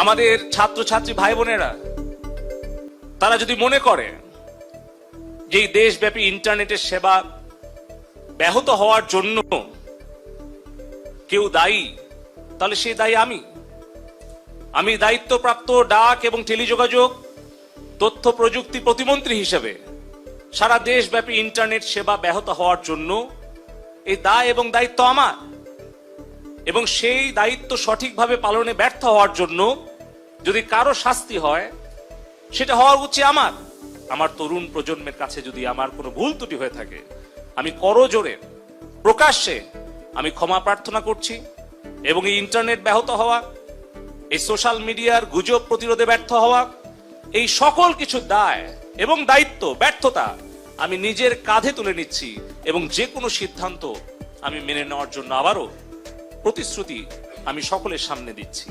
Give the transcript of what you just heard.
আমাদের ছাত্রছাত্রী ভাই বোনেরা তারা যদি মনে করে যে এই দেশব্যাপী ইন্টারনেটের সেবা ব্যাহত হওয়ার জন্য কেউ দায়ী, তাহলে সে দায়ী আমি। আমি দায়িত্বপ্রাপ্ত ডাক এবং টেলিযোগাযোগ, তথ্য প্রযুক্তি প্রতিমন্ত্রী হিসেবে সারা দেশব্যাপী ইন্টারনেট সেবা ব্যাহত হওয়ার জন্য এই দায় এবং দায়িত্ব আমার। এবং সেই দায়িত্ব সঠিকভাবে পালনে ব্যর্থ হওয়ার জন্য যদি কারও শাস্তি হয়, সেটা হওয়া উচিত আমার। আমার তরুণ প্রজন্মের কাছে যদি আমার কোনো ভুল ত্রুটি হয়ে থাকে, আমি করজোরে, প্রকাশ্যে আমি ক্ষমা প্রার্থনা করছি এবং এই ইন্টারনেট ব্যাহত হওয়া, এই সোশ্যাল মিডিয়ার গুজব প্রতিরোধে ব্যর্থ হওয়া, এই সকল কিছু দায় এবং দায়িত্ব, ব্যর্থতা আমি নিজের কাঁধে তুলে নিচ্ছি এবং যে কোনো সিদ্ধান্ত আমি মেনে নেওয়ার জন্য আবারও প্রতিশ্রুতি আমি সকলের সামনে দিচ্ছি।